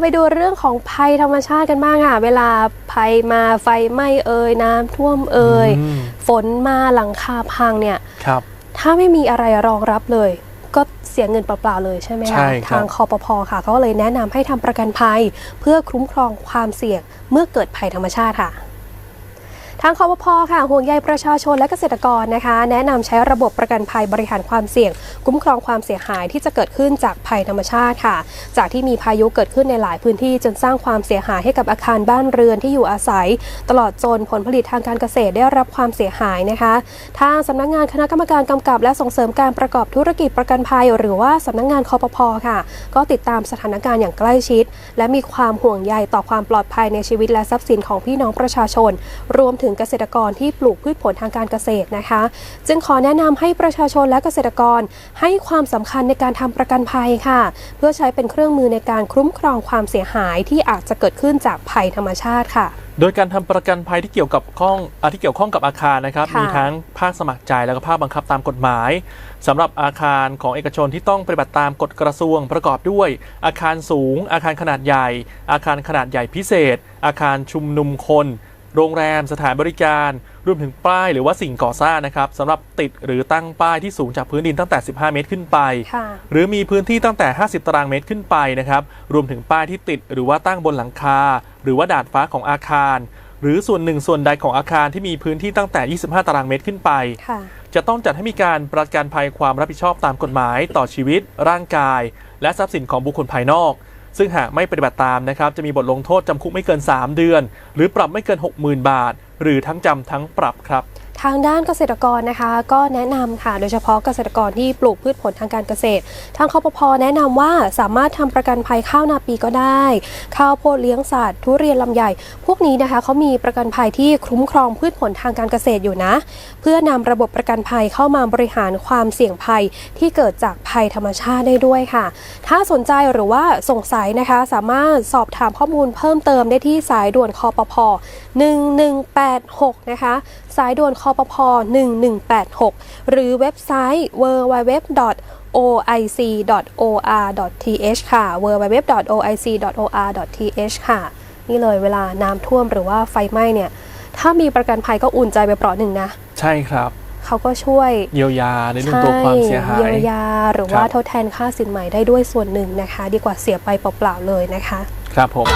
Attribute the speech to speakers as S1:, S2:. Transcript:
S1: ไปดูเรื่องของภัยธรรมชาติกันบ้างค่ะ เวลาภัยมาไฟไหม้เอ่ยน้ำท่วมเอ่ย
S2: อืม
S1: ฝนมาหลังคาพังเนี่ย
S2: ครับ
S1: ถ้าไม่มีอะไรรองรับเลย ก็เสียเงินเปล่าๆเลยใช่ไหม
S2: ใช่
S1: คะ
S2: ครับ
S1: ทางคอปพค่ะเขาก็เลยแนะนำให้ทำประกันภัย เพื่อคุ้มครองความเสี่ยงเมื่อเกิดภัยธรรมชาติค่ะ ทางคอปพค่ะห่วงใยประชาชนและเกษตรกรนะคะ แนะนำใช้ระบบประกันภัยบริหารความเสี่ยง คุ้มครองความเสียหายที่จะเกิดขึ้นจากภัยธรรมชาติค่ะ จากที่มีพายุเกิดขึ้นในหลายพื้นที่จนสร้างความเสียหายให้กับอาคารบ้านเรือนที่อยู่อาศัย ตลอดจนผลผลิตทางการเกษตรได้รับความเสียหายนะคะทางสำนักงานคณะกรรมการกำกับ และส่งเสริมการประกอบธุรกิจประกันภัย หรือว่าสำนักงานคอปพค่ะ ก็ติดตามสถานการณ์อย่างใกล้ชิด และมีความห่วงใยต่อความปลอดภัยในชีวิตและทรัพย์สินของพี่น้องประชาชน รวมถึงเกษตรกรที่ปลูกพืชผลทางการเกษตรนะคะ จึงขอแนะนำให้ประชาชนและเกษตรกรให้ความสำคัญในการทำประกันภัยค่ะ เพื่อใช้เป็นเครื่องมือในการคุ้มครองความเสียหายที่อาจจะเกิดขึ้นจากภัยธรรมชาติค่ะ
S2: โดยการทำประกันภัยที่เกี่ยวกับข้องอาที่เกี่ยวข้องกับอาคารนะครับ
S1: ค่ะ
S2: มีทั้งภาคสมัครใจแล้วก็ภาคบังคับตามกฎหมายสำหรับอาคารของเอกชนที่ต้องปฏิบัติตามกฎกระทรวงประกอบด้วย อาคารสูง อาคารขนาดใหญ่ อาคารขนาดใหญ่พิเศษ อาคารชุมนุมคน โรงแรมสถานบริการรวมถึงป้ายหรือว่าสิ่งก่อสร้างนะครับสำหรับติดหรือตั้งป้ายที่สูงจากพื้นดินตั้งแต่ 15 เมตรขึ้นไป
S1: ค่ะ
S2: หรือมีพื้นที่ตั้งแต่ 50 ตารางเมตรขึ้นไปนะครับรวมถึงป้ายที่ติดหรือว่าตั้งบนหลังคา หรือว่าดาดฟ้าของอาคาร หรือส่วนหนึ่งส่วนใดของอาคารที่มีพื้นที่ตั้งแต่ 25 ตารางเมตรขึ้นไป
S1: ค่ะ
S2: จะต้องจัดให้มีการประกันภัยความรับผิดชอบตามกฎหมาย ต่อชีวิต ร่างกาย และทรัพย์สินของบุคคลภายนอก ซึ่งหากไม่ปฏิบัติตามนะครับจะมีบทลงโทษจำคุกไม่เกิน 3 เดือน หรือปรับไม่เกิน 60,000 บาท หรือทั้งจำทั้งปรับครับ
S1: ทางด้านเกษตรกรนะคะ ก็แนะนำค่ะโดยเฉพาะเกษตรกรที่ปลูกพืชผลทางการเกษตร ทางคอปพแนะนำว่าสามารถทำประกันภัยข้าวนาปีก็ได้ ข้าวโพดเลี้ยงสัตว์ทุเรียนลำไยพวกนี้นะคะเขามีประกันภัยที่คุ้มครองพืชผลทางการเกษตรอยู่นะ เพื่อนำระบบประกันภัยเข้ามาบริหารความเสี่ยงภัยที่เกิดจากภัยธรรมชาติได้ด้วยค่ะ ถ้าสนใจหรือว่าสงสัยนะคะสามารถสอบถามข้อมูลเพิ่มเติมได้ที่สายด่วนคอปพ1186 นะคะ สายด่วนคอปพ1186 หรือเว็บไซต์ www oic.or.th ค่ะ www.oic.or.th ค่ะ นี่เลยเวลาน้ำท่วมหรือว่าไฟไหม้เนี่ย ถ้ามีประกันภัยก็อุ่นใจไปเปราะหนึ่งนะ
S2: ใช่ครับ
S1: เขาก็ช่วย
S2: เยียวยาในเรื่องตัวความเสียหา
S1: เยียวยยาหรือว่า
S2: ครับ
S1: ทดแทนค่าสินใหม่ได้ด้วยส่วนหนึ่งนะคะ ดีกว่าเสียไปเปล่าๆเลยนะคะ
S2: ครับผม